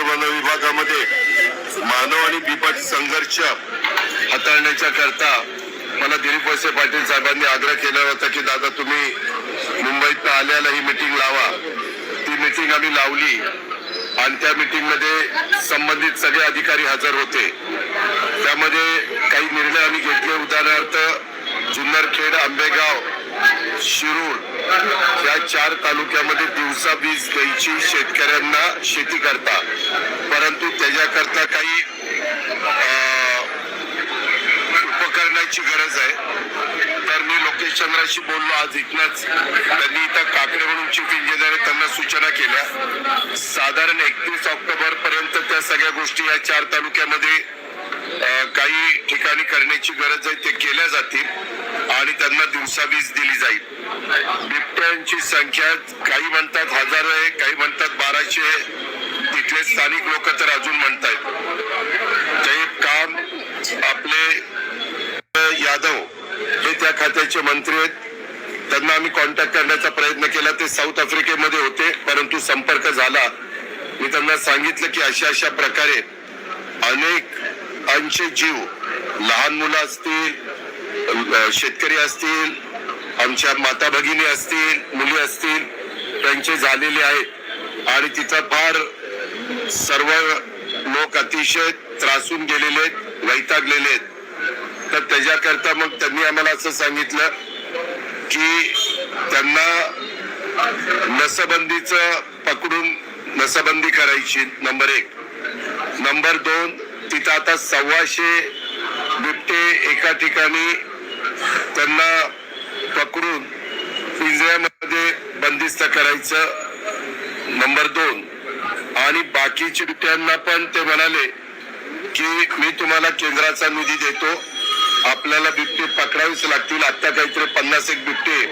नगर one विभागामध्ये मानव आणि बिबट संघर्ष हाताळण्याच्या करता मला दिलीप वळसे पाटील साहेबांनी आग्रह केला होता की दादा तुम्ही मुंबईत आल्याला ही मिटिंग लावा. ती मिटिंग आम्ही लावली आणि त्या मिटिंगमध्ये संबंधित सगळे अधिकारी हजर होते. त्यामध्ये काही निर्णय आम्ही घेतले. उदाहरणार्थ जुन्नरखेड आंबेगाव शिरूर. या चार तालुक्यामध्ये दिवसा वीज द्यायची शेतकऱ्यांना शेती करता. परंतु त्याच्याकरता काही उपकरणाची गरज आहे. तर मी लोकेश चंद्राशी बोललो आज इथनच. त्यांनी इथं काकडे म्हणून चीफ इंजिनियर त्यांना सूचना केल्या. साधारण एकतीस ऑक्टोबर पर्यंत त्या सगळ्या गोष्टी या चार तालुक्यामध्ये काही ठिकाणी करण्याची गरज आहे ते केल्या जातील आणि त्यांना दिवसा वीज दिली जाईल. बिबट्यांची संख्या काही म्हणतात हजार आहे काही म्हणतात बाराशे तिथले स्थानिक लोक तर अजून म्हणतायत. ते काम आपले यादव हे त्या खात्याचे मंत्री आहेत. त्यांना आम्ही कॉन्टॅक्ट करण्याचा प्रयत्न केला. ते साऊथ आफ्रिकेमध्ये होते परंतु संपर्क झाला. मी त्यांना सांगितलं की अशा अशा प्रकारे अनेक अंश जीव लहान मुलं असतील शेतकरी असतील आमच्या माता भगिनी असतील मुली असतील त्यांचे झालेले आहेत. आणि तिथं फार सर्व लोक अतिशय त्रासून गेलेले आहेत वैतागलेले आहेत. तर त्याच्याकरता मग त्यांनी आम्हाला असं सांगितलं की त्यांना नसबंदीच पकडून नसबंदी करायची नंबर एक. नंबर दोन तिथं आता सव्वाशे बिबटे एका ठिकाणी त्यांना पकडून पिंजऱ्यामध्ये बंदिस्त करायचं नंबर दोन. आणि बाकीच्या बिबट्यांना पण ते म्हणाले की मी तुम्हाला केंद्राचा निधी देतो. आपल्याला बिबटे पकडावीच लागतील. आता काहीतरी पन्नास एक बिबटे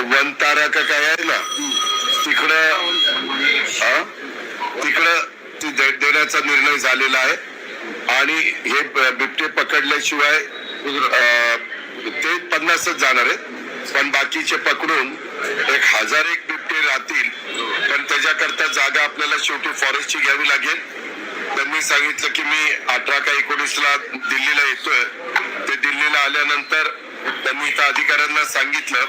वनतारा का काय आहे ना? तिकडं हा? तिकडं देण्याचा निर्णय झालेला आहे. आणि हे बिबटे पकडल्याशिवाय ते पन्नासच जाणार आहेत. पण बाकीचे पकडून एक हजार एक बिबटे राहतील. पण त्याच्याकरता जागा आपल्याला शेवटी फॉरेस्टची घ्यावी लागेल. त्यांनी सांगितलं की मी अठरा का एकोणीसला दिल्लीला येतोय. ते दिल्लीला आल्यानंतर त्यांनी इथं अधिकाऱ्यांना सांगितलं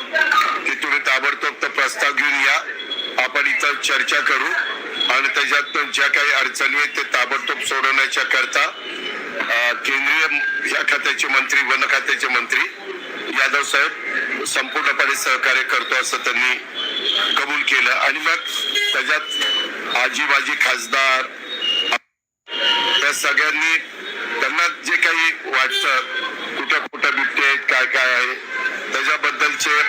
की तुम्ही ताबडतोब तो प्रस्ताव घेऊन या. आपण इथं चर्चा करू. आणि त्याच्यात ज्या काही अडचणी आहेत ते ताबडतोब सोडवण्याच्या करता केंद्रीय या खात्याचे मंत्री वन खात्याचे मंत्री यादव साहेब संपूर्णपणे सहकार्य करतो असं त्यांनी कबूल केलं. आणि मग त्याच्यात आजीबाजी खासदार त्या सगळ्यांनी त्यांना जे काही वाटतं कुठं कुठं बिबटे आहेत काय काय आहे त्याच्याबद्दलचे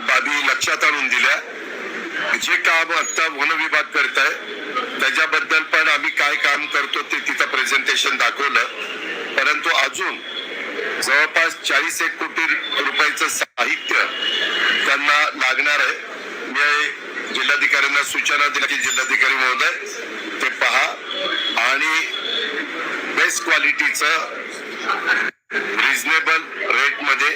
बाबी लक्षात आणून दिल्या. जे काम आता वन विभाग करत आहे त्याच्याबद्दल पण आम्ही काय काम करतो ते तिथं प्रेझेंटेशन दाखवलं. परंतु अजून जवळपास चाळीस एक कोटी रुपयाचं साहित्य त्यांना लागणार आहे. मी जिल्हाधिकाऱ्यांना सूचना दिल्या की जिल्हाधिकारी महोदय ते पहा. आणि बेस्ट क्वालिटीचं रिझनेबल रेटमध्ये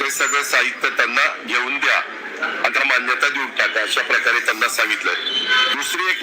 ते सगळं साहित्य त्यांना घेऊन द्या. आता मान्यता देऊन टाका अशा प्रकारे त्यांना सांगितलं दुसरी एक